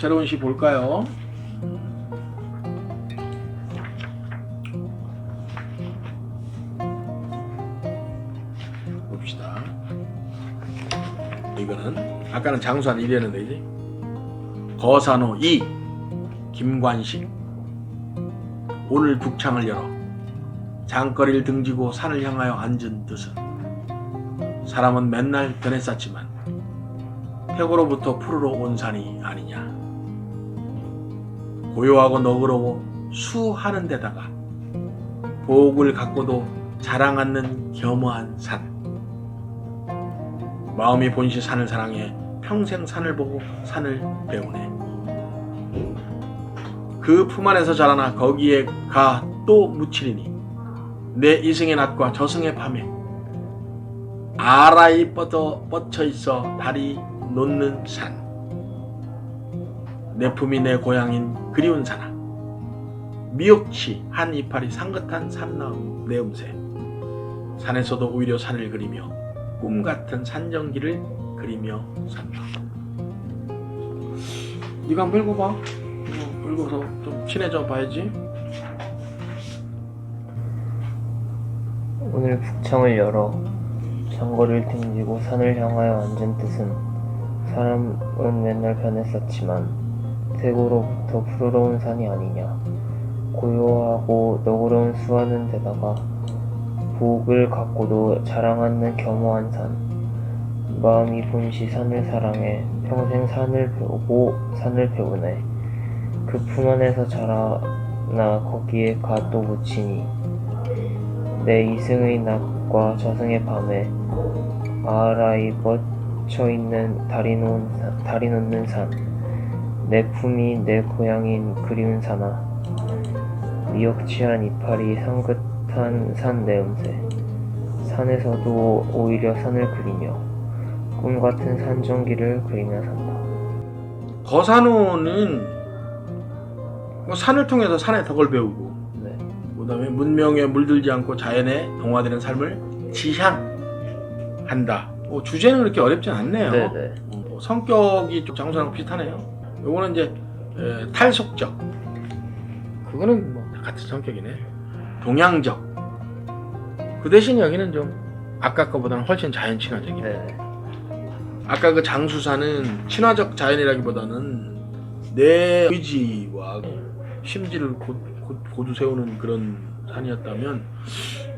또 새로운 시 볼까요? 봅시다. 이거는 아까는 장수한 1이었는데 이제 거산호 2 김관식 오늘 북창을 열어 장거리를 등지고 산을 향하여 앉은 뜻은 사람은 맨날 변해 쌓지만 태고로부터 푸르러 온 산이 아니냐 고요하고 너그러워 수하는 데다가 복을 갖고도 자랑 않는 겸허한 산 마음이 본시 산을 사랑해 평생 산을 보고 산을 배우네 그 품 안에서 자라나 거기에 가 또 묻히리니 내 이승의 낮과 저승의 밤에 아라이 뻗어 뻗쳐 있어 달이 놓는 산. 내 품이 내 고향인 그리운 산아. 미역치 한 이파리 상긋한 산나움 내 음새. 산에서도 오히려 산을 그리며 꿈 같은 산정기를 그리며 산다. 네가 한번 읽어봐. 이거 읽어서 좀 친해져 봐야지. 오늘 북창을 열어 장거리를 등지고 산을 향하여 앉은 뜻은 사람은 맨날 변했었지만 태고로부터 푸르러운 산이 아니냐. 고요하고 너그러운 수하는 데다가 복을 갖고도 자랑 않는 겸허한 산. 마음이 본시 산을 사랑해 평생 산을 배우고 산을 배우네. 그 품 안에서 자라나 거기에 가또 묻히니. 내 이승의 낮과 저승의 밤에 아라이 뻗쳐 있는 달이 놓은 산- 달이 놓는 산. 내 품이 내 고향인 그리운 산아. 미역치한 이파리 상긋한 산 내음새. 산에서도 오히려 산을 그리며 꿈 같은 산정기를 그리며 산다. 거산호는 뭐 산을 통해서 산의 덕을 배우고 네. 그다음에 문명에 물들지 않고 자연에 동화되는 삶을 지향한다. 어, 주제는 그렇게 어렵진 않네요. 네네. 어, 성격이 좀 장수랑 비슷하네요. 요거는 이제 에, 탈속적. 그거는 뭐 같은 성격이네. 동양적. 그 대신 여기는 좀 아까 거보다는 훨씬 자연 친화적이네. 네. 아까 그 장수사는 친화적 자연이라기보다는 내 의지와 심지를 고, 두 세우는 그런 산이었다면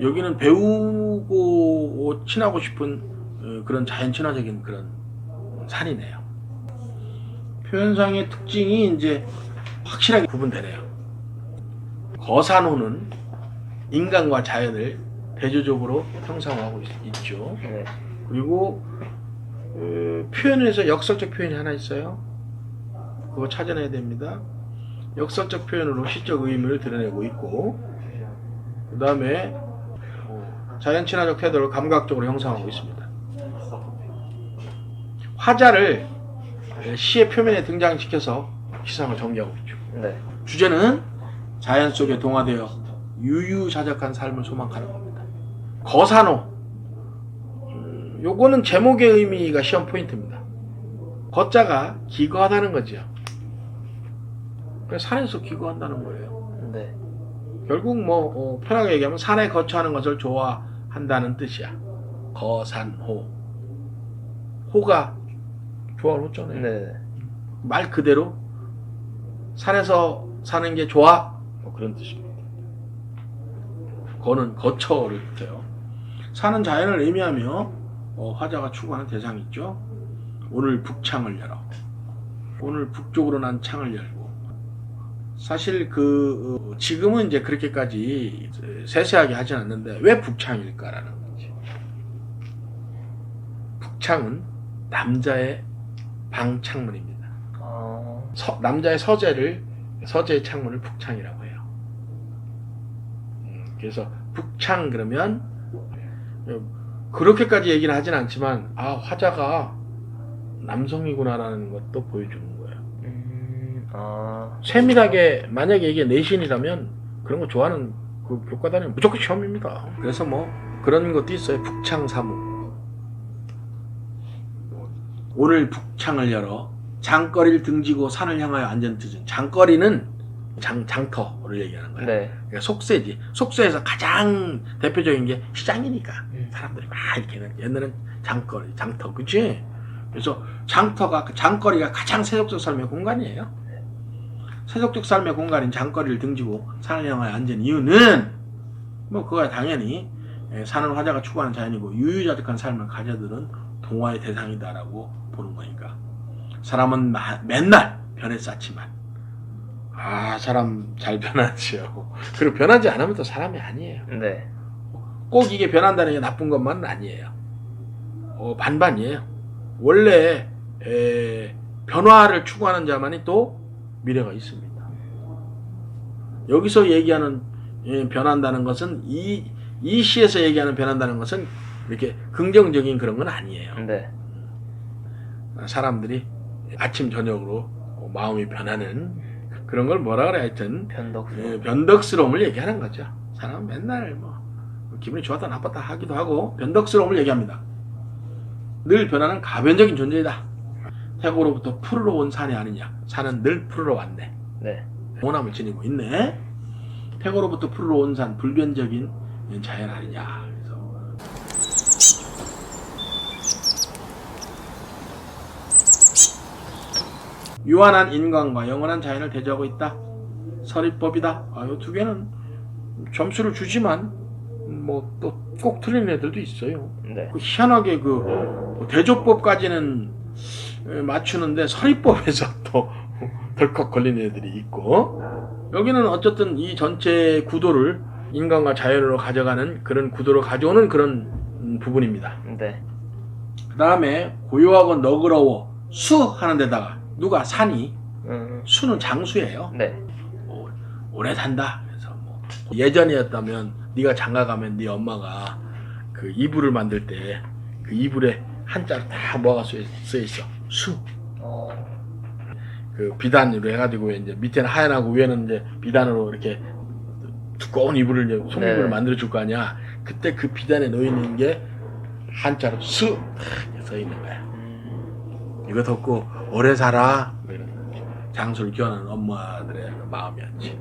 여기는 배우고 친하고 싶은 어, 그런 자연 친화적인 그런 산이네요. 표현상의 특징이 이제 확실하게 구분되네요. 거산호는 인간과 자연을 대조적으로 형상화하고 있- 있죠. 네. 그리고 그 표현에서 역설적 표현이 하나 있어요. 그거 찾아내야 됩니다. 역설적 표현으로 시적 의미를 드러내고 있고, 그 다음에 자연 친화적 태도를 감각적으로 형성하고 있습니다. 화자를 시의 표면에 등장시켜서 시상을 전개하고 있죠. 네. 주제는 자연 속에 동화되어 유유자적한 삶을 소망하는 겁니다. 거산호. 음, 요거는 제목의 의미가 시험 포인트입니다. 거자가 기거하다는 거죠. 그래서 산에서 기거한다는 거예요. 네. 결국 뭐 어, 편하게 얘기하면 산에 거처하는 것을 좋아한다는 뜻이야. 거산호. 호가 좋아하는 호잖아요. 네. 말 그대로 산에서 사는 게 좋아 뭐 그런 뜻입니다. 거는 거처를 뜻해요. 사는 자연을 의미하며 어, 화자가 추구하는 대상이 있죠. 오늘 북창을 열어. 오늘 북쪽으로 난 창을 열고. 사실 그 어, 지금은 이제 그렇게까지 세세하게 하진 않는데 왜 북창일까라는 거지. 북창은 남자의 방창문입니다. 아. 서- 남자의 서재를 서재의 창문을 북창이라고 해요. 음, 그래서 북창 그러면 어, 그렇게까지 얘기는 하진 않지만 아 화자가 남성이구나라는 것도 보여주는 거예요. 음. 아. 세밀하게 만약에 이게 내신이라면 그런 거 좋아하는 그 교과단은 무조건 시험입니다. 그래서 뭐 그런 것도 있어요. 북창 사무. 오늘 북창을 열어 장거리를 등지고 산을 향하여 안전뜨진 장거리는 장, 장터를 얘기하는 거예요. 네. 그러니까 속세지. 속세에서 가장 대표적인 게 시장이니까 음. 사람들이 막 이렇게 옛날엔 장거리, 장터, 그치? 그래서 장터가 그 장거리가 가장 세속적 삶의 공간이에요. 세속적 삶의 공간인 장거리를 등지고 산을 향하여 앉은 이유는 뭐 그거야 당연히 예, 산은 화자가 추구하는 자연이고 유유자적한 삶을 가져들은 동화의 대상이다라고 보는 거니까 사람은 마- 맨날 변해 쌓지만 아 사람 잘 변하지요. 그리고 변하지 않으면 또 사람이 아니에요. 네. 꼭 이게 변한다는 게 나쁜 것만은 아니에요. 어, 반반이에요. 원래 에, 변화를 추구하는 자만이 또 미래가 있습니다. 여기서 얘기하는 예, 변한다는 것은 이, 이 시에서 얘기하는 변한다는 것은 이렇게 긍정적인 그런 건 아니에요. 네. 사람들이 아침 저녁으로 마음이 변하는 그런 걸 뭐라 그래 하여튼 변덕스. 예, 변덕스러움을 얘기하는 거죠. 사람은 맨날 뭐 기분이 좋았다 나빴다 하기도 하고 변덕스러움을 얘기합니다. 늘 변하는 가변적인 존재이다. 태고로부터 푸르러 온 산이 아니냐. 산은 늘 푸르러 왔네. 네. 원함을 지니고 있네. 태고로부터 푸르러 온 산 불변적인 자연 아니냐. 그래서 유한한 인간과 영원한 자연을 대조하고 있다. 서리법이다. 아, 이두 개는 점수를 주지만 뭐 또 꼭 틀린 애들도 있어요. 네. 그 희한하게 그 대조법까지는 맞추는데 서리법에서 또 덜컥 걸린 애들이 있고 여기는 어쨌든 이 전체 구도를 인간과 자연으로 가져가는 그런 구도로 가져오는 그런 음, 부분입니다. 네. 그 다음에 고요하고 너그러워 수 하는 데다가 누가 산이 음. 수는 장수예요. 네. 오- 오래 산다. 그래서 뭐 예전이었다면 네가 장가 가면 네 엄마가 그 이불을 만들 때 그 이불에 한자로 다 뭐가 쓰여 쓰여 있어 수. 어. 그 비단으로 해가지고 이제 밑에는 하얀하고 위에는 이제 비단으로 이렇게 두꺼운 이불을 이제 송이불을 네. 만들어 줄 거 아니야. 그때 그 비단에 놓여 있는 게 한자로 수 써 있는 거야. 음. 이거 덮고 오래 살아 뭐 이런 장수를 기원하는 엄마들의 마음이었지.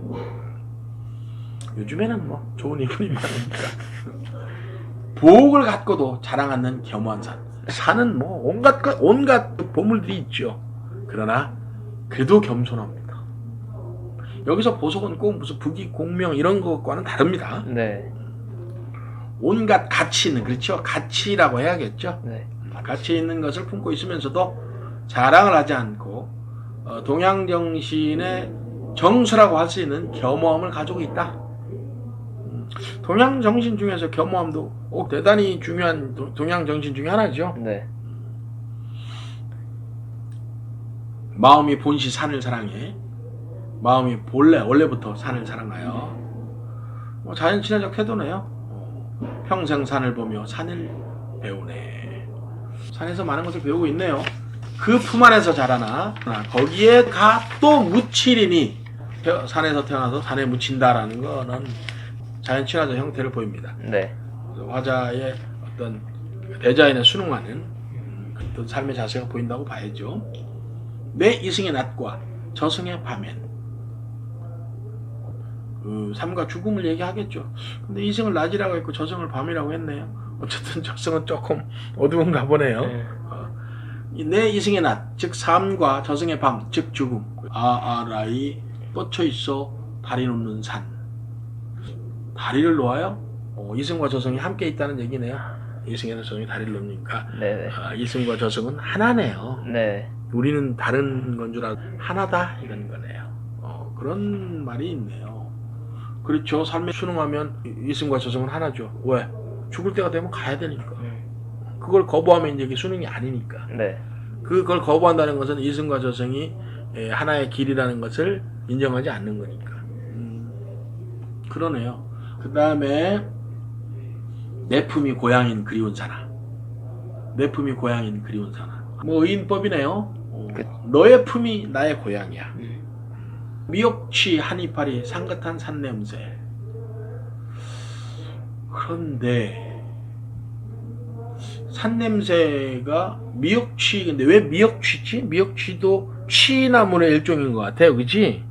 요즘에는 뭐 좋은 이분이 많으니까 보옥을 갖고도 자랑 않는 겸허한 산. 산은 뭐 온갖 것- 온갖 보물들이 있죠. 그러나 그래도 겸손합니다. 여기서 보석은 꼭 무슨 북이 공명 이런 것과는 다릅니다. 네. 온갖 가치 있는 그렇죠. 가치라고 해야겠죠. 네. 가치 있는 것을 품고 있으면서도 자랑을 하지 않고 어, 동양 정신의 정수라고 할 수 있는 겸허함을 가지고 있다. 음, 동양 정신 중에서 겸허함도 꼭 대단히 중요한 도- 동양 정신 중에 하나죠. 네. 마음이 본시 산을 사랑해. 마음이 본래 원래부터 산을 사랑하여. 뭐 자연 친화적 태도네요. 어, 평생 산을 보며 산을 배우네. 산에서 많은 것을 배우고 있네요. 그 품 안에서 자라나 아, 거기에 가 또 묻히리니 태- 산에서 태어나서 산에 묻힌다라는 거는 자연 친화적 형태를 보입니다. 네. 화자의 어떤 순응하는 음, 그런 삶의 자세가 보인다고 봐야죠. 내 이승의 낮과 저승의 밤엔 그 삶과 죽음을 얘기하겠죠. 근데 이승을 낮이라고 했고 저승을 밤이라고 했네요. 어쨌든 저승은 조금 어두운가 보네요. 네. 이내 이승의 낮, 즉 삶과 저승의 밤, 즉 죽음. 아아라이 뻗쳐 있어 다리 놓는 산. 다리를 놓아요? 어, 이승과 저승이 함께 있다는 얘기네요. 이승에는 저승이 다리를 놓으니까 네. 아, 이승과 저승은 하나네요. 네. 우리는 다른 건 줄 알고 하나다 이런 거네요. 어, 그런 말이 있네요. 그렇죠. 삶에 순응하면 이- 이승과 저승은 하나죠. 왜? 죽을 때가 되면 가야 되니까. 음. 그걸 거부하면 이제 이게 순응이 아니니까. 네. 그걸 거부한다는 것은 이승과 저승이 예, 하나의 길이라는 것을 인정하지 않는 거니까. 음, 그러네요. 그 다음에 내 품이 고향인 그리운 사나. 내 품이 고향인 그리운 사나. 뭐 의인법이네요. 어, 그- 너의 품이 나의 고향이야. 음. 미역치 한 이파리 상긋한 산냄새. 그런데 산 냄새가 미역취 근데 왜 미역취지? 미역취도 취나물의 일종인 것 같아요, 그지?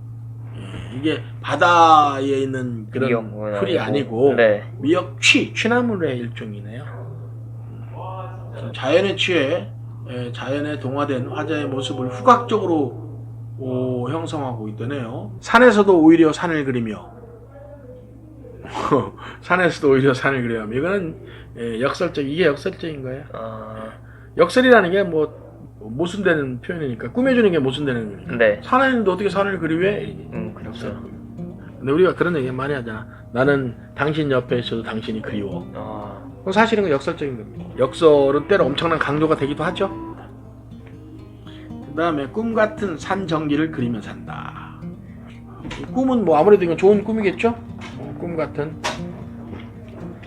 예, 이게 바다에 있는 그런 미역은 풀이 아니고 네. 미역취, 취나물의 일종이네요. 음, 자연에 취해 예, 자연에 동화된 화자의 모습을 후각적으로 오, 형성하고 있다네요. 산에서도 오히려 산을 그리며 산에서도 오히려 산을 그리며 이거는 예, 역설적 이게 역설적인 거예요. 아, 역설이라는 게 뭐 모순되는 표현이니까 꾸며주는 게 모순되는 거니까. 네. 산에는데 어떻게 산을 그리왜? 음, 그렇죠. 근데 우리가 그런 얘기 많이 하잖아. 나는 당신 옆에 있어도 당신이 그리워. 아, 그건 사실은 그 역설적인 겁니다. 역설은 때로 엄청난 강조가 되기도 하죠. 그 다음에 꿈 같은 산 전기를 그리며 산다. 이 꿈은 뭐 아무래도 이건 좋은 꿈이겠죠? 어, 꿈 같은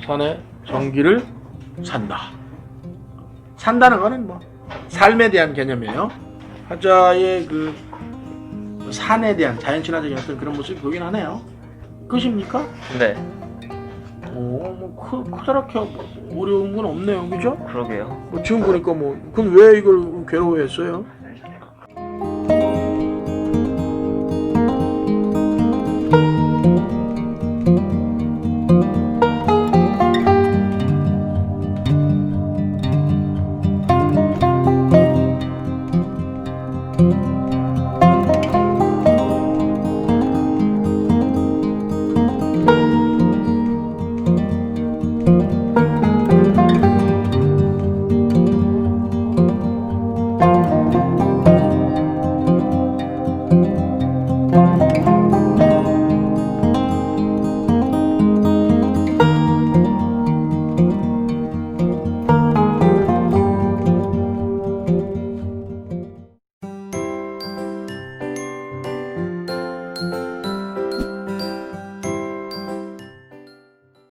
산의 전기를 산다. 산다는 거는 뭐 삶에 대한 개념이에요. 화자의 그 산에 대한 자연 친화적인 어떤 그런 모습이 보이긴 하네요. 끝입니까? 네. 오, 뭐 크, 크다랗게 어려운 건 없네요, 그죠? 그러게요. 뭐 지금 보니까 뭐, 그럼 왜 이걸 괴로워했어요?